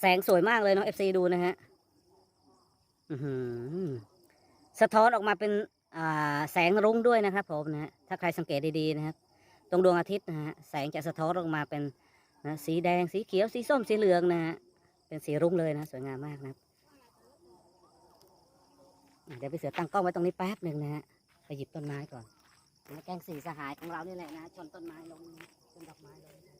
แสงสวยมากเลยเนาะเอฟซีดูนะฮะอื้อหือสะท้อนออกมาเป็นอ่าแสงรุ้งด้วยนะครับผมนะฮะถ้าใครสังเกตดีๆนะครับ ตรงดวงอาทิตย์นะฮะแสงจะสะท้อนออกมาเป็นนะสีแดงสีเขียวสีส้มสีเหลืองนะฮะเป็นสีรุ้งเลยนะ สวยงามมากนะครับอะเดี๋ยวพี่เสือตั้งกล้องไว้ตรงนี้แป๊บหนึ่งนะฮะไปหยิบต้นไม้ก่อนนะแกงสีสหายของเรานี่แหละนะชนต้นไม้ลงนะชนดอกไม้ลงนะ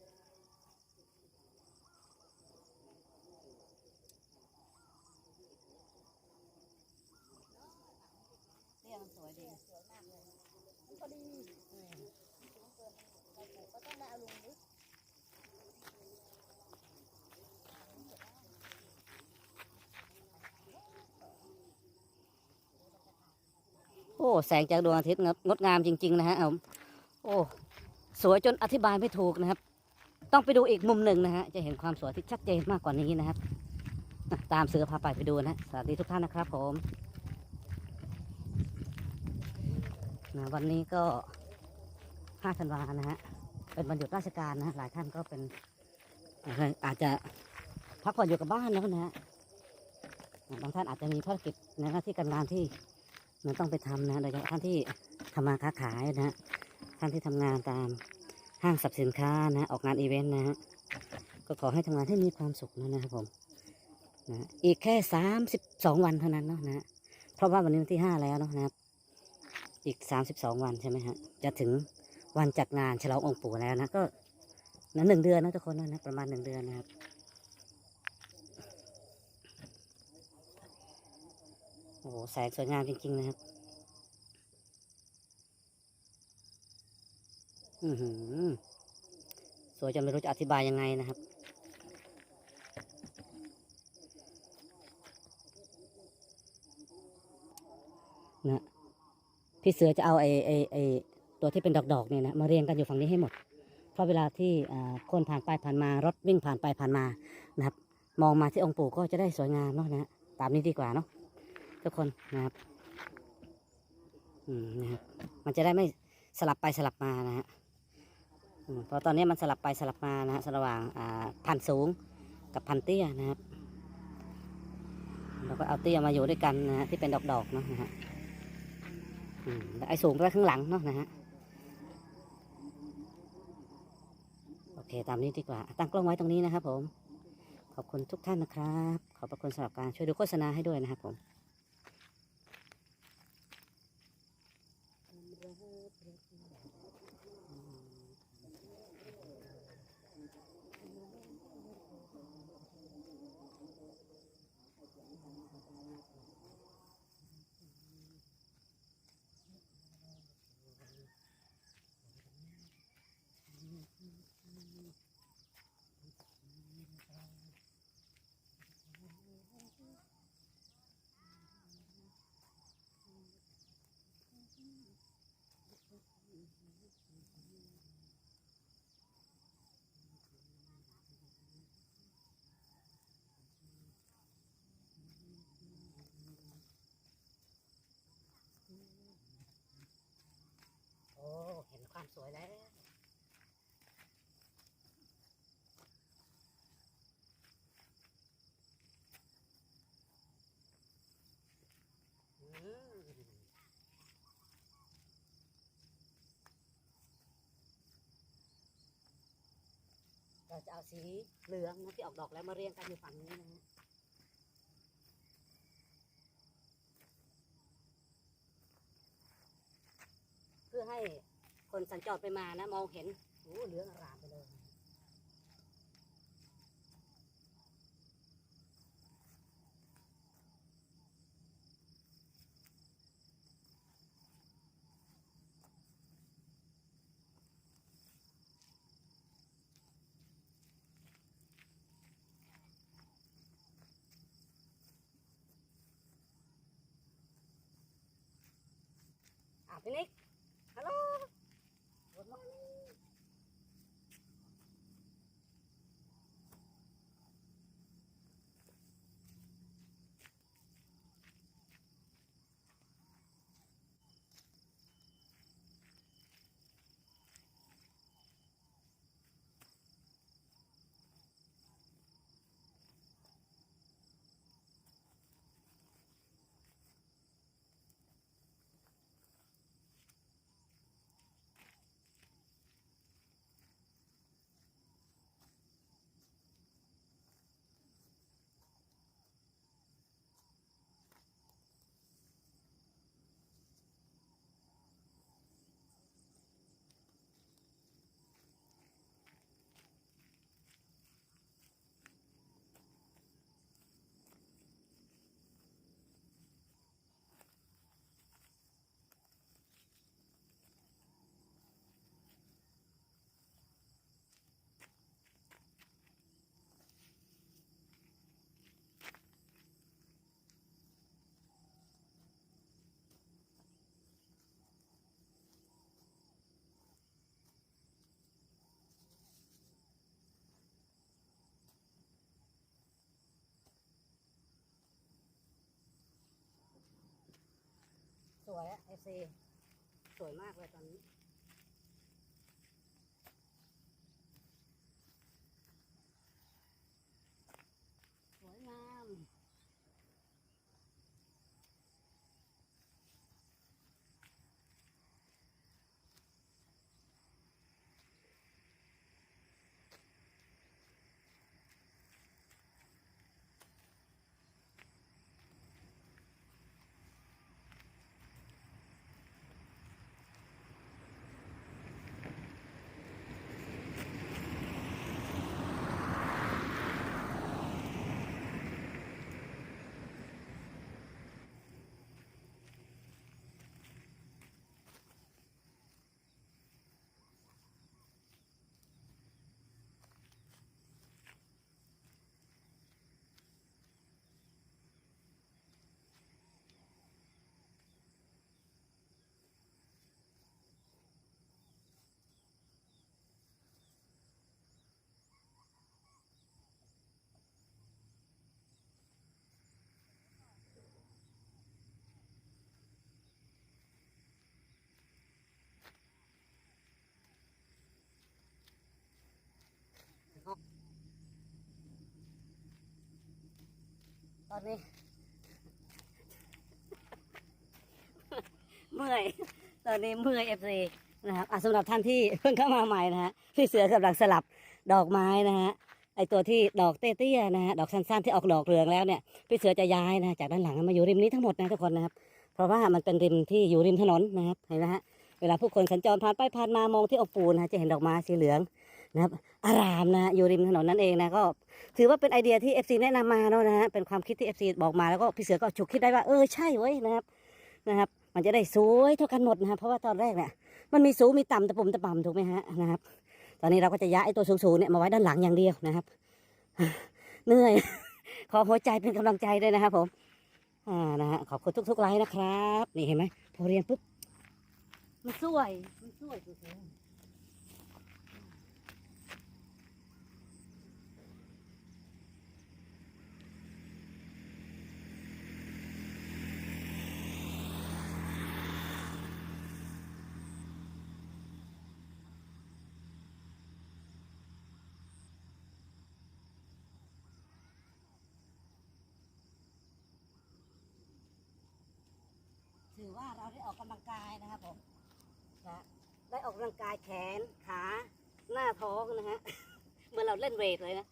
เนี่ยมันสวยดีสวยมากเลยพอดี ก็ต้องได้เอา ลงดิโอ้ แสงจากดวงอาทิตย์งดงามจริง ๆ นะฮะผมโอ้สวยจนอธิบายไม่ถูกนะครับ ต้องไปดูอีกมุมหนึ่งนะฮะ จะเห็นความสวยที่ชัดเจนมากกว่านี้นะครับ ตามเสือพาไปไปดูนะ สวัสดีทุกท่านนะครับผมนะวันนี้ก็5ธันวานะฮะ เป็นวันหยุดราชการนะฮะหลายท่านก็เป็นอาจจะพักผ่อนอยู่กับบ้านนะฮะบางท่านอาจจะมีภารกิจในหน้าที่การงานที่มันต้องไปทำนะโดยเฉพาะท่านที่ทำมาค้าขายนะฮะท่านที่ทำงานตามห้างสรรพสินค้านะออกงานอีเวนต์นะฮะก็ขอให้ทำงานให้มีความสุขนะนะครับผมนะอีกแค่สามสิบสองวันเท่านั้นเนาะนะเพราะว่าวันนี้วันที่ห้าแล้วเนาะนะครับ อีกสามสิบสองวันใช่ไหมฮะจะถึง วันจัดงานฉลององค์ปู่แล้วนะก็นะหนึ่งเดือนนะทุกคนนะประมาณหนึ่งเดือนนะครับโอ้โหแสงสวยงามจริง ๆ นะครับ อือหือ สวยจนไม่รู้จะอธิบายยังไงนะครับ นะ พี่เสือจะเอาไอ้ไอ้ไอ้ ตัวที่เป็นดอกๆเนี่ยนะมาเรียงกันอยู่ฝั่งนี้ให้หมด เพราะเวลาที่คนผ่านไปผ่านมารถวิ่งผ่านไปผ่านมานะครับ มองมาที่องค์ปู่ก็จะได้สวยงามเนาะนะฮะตามนี้ดีกว่าเนาะทุกคนนะครับอืมนะครับมันจะได้ไม่สลับไปสลับมานะฮะเพราะตอนนี้มันสลับไปสลับมานะฮะระหว่างพันสูงกับพันเตี้ยนะครับเราก็เอาเตี้ยมาอยู่ด้วยกันนะฮะที่เป็นดอกๆเนาะนะฮะไอ้สูงไปข้างหลังเนาะนะฮะโอ เคตามนี้ดีกว่า ตั้งกล้องไว้ตรงนี้นะครับผม ขอบคุณทุกท่านนะครับ ขอบพระคุณสำหรับการช่วยดูโฆษณาให้ด้วยนะครับผม เราจะเอาสีเหลืองนะที่ออกดอกแล้วมาเรียงกันอยู่ฝั่งนี้นะฮะเพื่อให้คนสัญจรไปมานะ มองเห็นโอ้เหลืองอารามไปเลย อะพี่นิก ฮัลโหล Good morning โสวยอะเอซีสวยมากเลยตอนนี้ สวยงาม ตอนนี้ เมื่อยตอนนี้เมื่อยเอฟซีนะครับอะสำหรับท่านที่เพิ่งเข้ามาใหม่นะฮะพี่เสือกำลังสลับดอกไม้นะฮะไอตัวที่ดอกเตี้ยๆนะฮะดอกสั้นๆที่ออกดอกเหลืองแล้วเนี่ยพี่เสือจะย้ายนะจากด้านหลังมาอยู่ริมนี้ทั้งหมดนะทุกคนนะครับ เพราะว่ามันเป็นริมที่อยู่ริมถนนนะครับเห็นไหมฮะเวลาผู้คนสัญจรผ่านไปผ่านมามองที่องค์ปูนะจะเห็นดอกไม้สีเหลือง นะครับอารามนะอยู่ริมถนนนั่นเองนะก็ถือว่าเป็นไอเดียที่ FC แนะนำมาเนาะนะฮะเป็นความคิดที่ FC บอกมาแล้วก็พี่เสือก็ฉุกคิดได้ว่าเออใช่เว้ยนะครับนะครับ มันจะได้สวยเท่ากันหมดนะเพราะว่าตอนแรกเนี่ยมันมีสูงมีต่ำตะปุ่มตะป่ำถูกไหมฮะนะครับ ตอนนี้เราก็จะย้ายตัวสูงๆเนี่ยมาไว้ด้านหลังอย่างเดียวนะครับเหนื่อย ขอหัวใจเป็นกำลังใจด้วยนะครับผมอ่านะฮะขอบคุณทุกๆไลน์นะครับ นี่เห็นไหมพอเรียนปุ๊บมันสวยมันสวยสุดๆ ถือว่าเราได้ออกกำลังกายนะครับผมนะได้ออกกำลังกายแขนขาหน้าท้องนะฮะ เหมื่อนเราเล่นเวทเลยนะ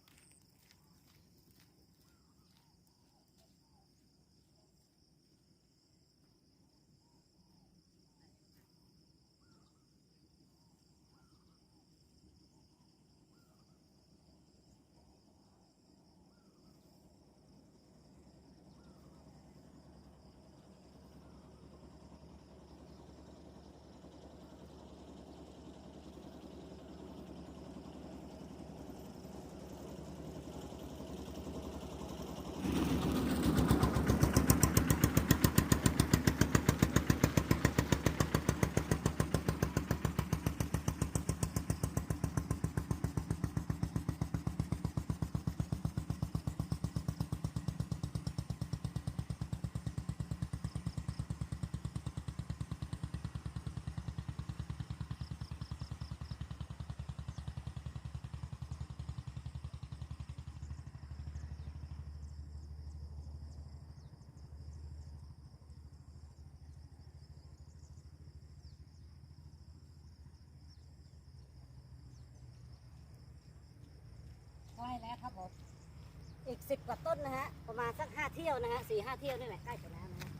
อีกสิบกว่าต้นนะฮะ ประมาณสักห้าเที่ยวนะฮะสี่ห้าเที่ยวนี่แหละใกล้จะแล้วนะฮะ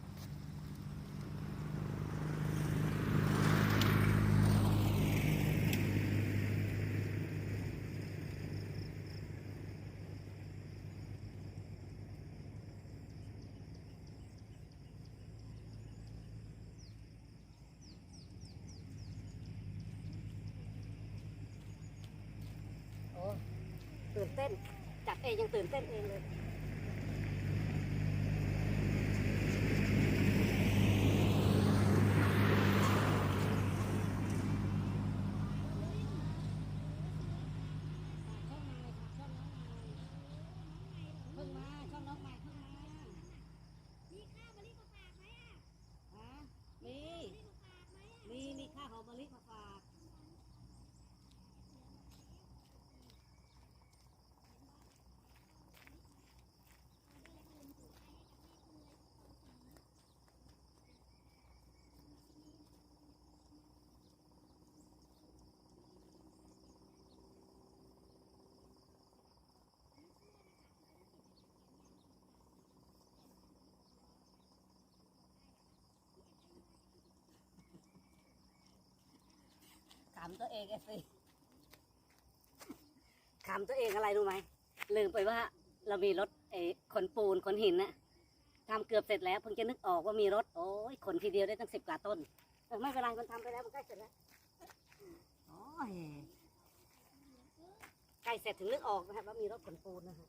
โอ้ตื่นเต้น เองยังตื่นเต้นเองเลย เพิ่งมาช่องน้องใหม่เพิ่งมา มีข้าวมะลิมาฝากไหมอะ ฮะมี มะลิมาฝาก ขำตัวเองไอ้สิขำตัวเองอะไรรู้ไหมลืมไปว่าเรามีรถไอ้ขนปูนขนหินนะทำเกือบเสร็จแล้วเพิ่งจะนึกออกว่ามีรถโอ้ยขนทีเดียวได้ตั้งสิบกว่าต้นเออไม่เป็นไรมันทำไปแล้วมันใกล้เสร็จแล้วโอ้ยใกล้เสร็จถึงนึกออกนะครับว่ามีรถขนปูนนะฮะ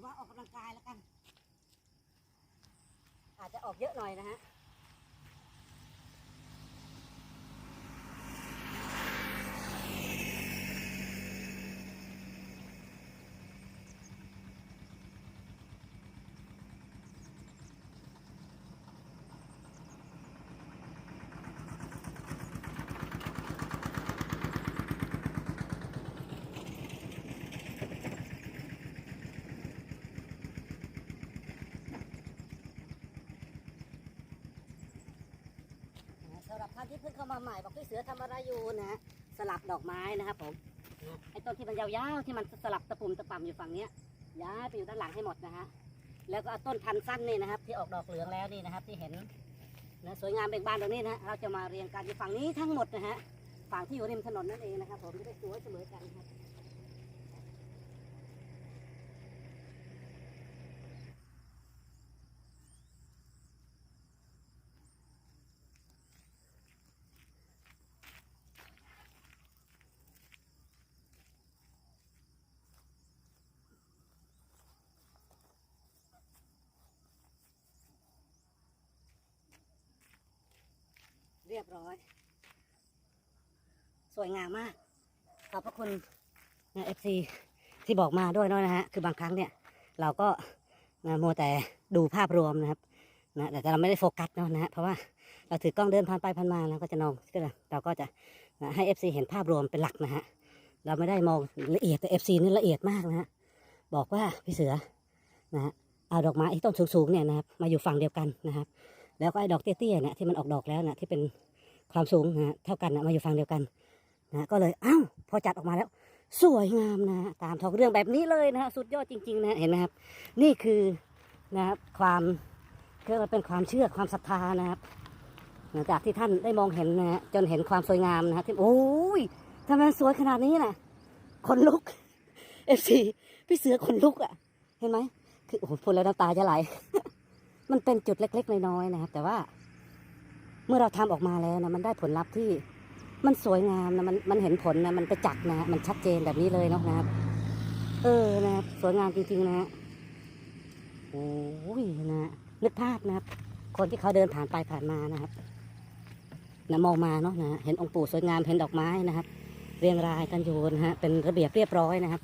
ือว่าออกกำลังกายแล้วกัน อาจจะออกเยอะหน่อยนะฮะ ท่านที่เพิ่งเข้ามาใหม่บอกพี่เสือทำอะไรอยู่นะฮะสลับดอกไม้นะครับผมไอ้ต้นที่มันยาวๆที่มันสลับตะปุ่มตะป่ำอยู่ฝั่งเนี้ยย้ายไปอยู่ด้านหลังให้หมดนะฮะแล้วก็เอาต้นพันธุ์สั้นนี่นะครับ ที่ออกดอกเหลืองแล้วนี่นะครับ ที่เห็นนะสวยงามเบ่งบานตรงนี้นะฮะเราจะมาเรียงกันอยู่ฝั่งนี้ทั้งหมดนะฮะฝั่งที่อยู่ริมถนนนั่นเองนะครับ ผมจะได้สวยเสมอกันครับ เรียบร้อย สวยงามมาก ขอบพระคุณเอฟซีที่บอกมาด้วยนะนะฮะ คือบางครั้งเนี่ย เราก็นะมัวแต่ดูภาพรวมนะครับนะแต่เราไม่ได้โฟกัสเนาะนะฮะเพราะว่าเราถือกล้องเดินผ่านไปผ่านมาเราก็จะนองก็เราก็จะนะให้เอฟซีเห็นภาพรวมเป็นหลักนะฮะเราไม่ได้มองละเอียดแต่เอฟซีนี่ละเอียดมากนะฮะบอกว่าพี่เสือนะฮะเอาดอกไม้ที่ต้นสูงๆเนี่ยนะครับมาอยู่ฝั่งเดียวกันนะครับ แล้วก็ไอ้ดอกเตี้ยๆเนี่ยที่มันออกดอกแล้วเนี่ยที่เป็นความสูงนะเท่ากันนะมาอยู่ฝั่งเดียวกันนะก็เลยอ้าวพอจัดออกมาแล้ว สวยงามนะตามท้องเรื่องแบบนี้เลยนะฮะสุดยอดจริง ๆ นะเห็นไหมครับ นี่คือนะครับความเรียกว่าเป็นความเชื่อความศรัทธานะครับหลังจากที่ท่านได้มองเห็นนะฮะจนเห็นความสวยงามนะฮะที่โอ้ยทำไมมันสวยขนาดนี้นะขนลุกเอฟซีพี่เสือขนลุกอะ เห็นไหมคือโอ้โหพูดแล้วน้ำตาจะไหล มันเป็นจุดเล็ก ๆ น้อยๆนะครับ แต่ว่า เมื่อเราทำออกมาแล้วนะมันได้ผลลัพธ์ที่มันสวยงามนะมันมันเห็นผลนะมันประจักษ์นะ มันชัดเจนแบบนี้เลยเนาะนะครับ เออนะครับสวยงามจริงๆนะฮะโอ้ยนะนึกภาพนะครับ คนที่เขาเดินผ่านไปผ่านมานะครับนะมองมาเนาะนะเห็นองค์ปู่สวยงามเห็นดอกไม้นะครับ เรียงรายกันอยู่นะฮะเป็นระเบียบเรียบร้อยนะครับ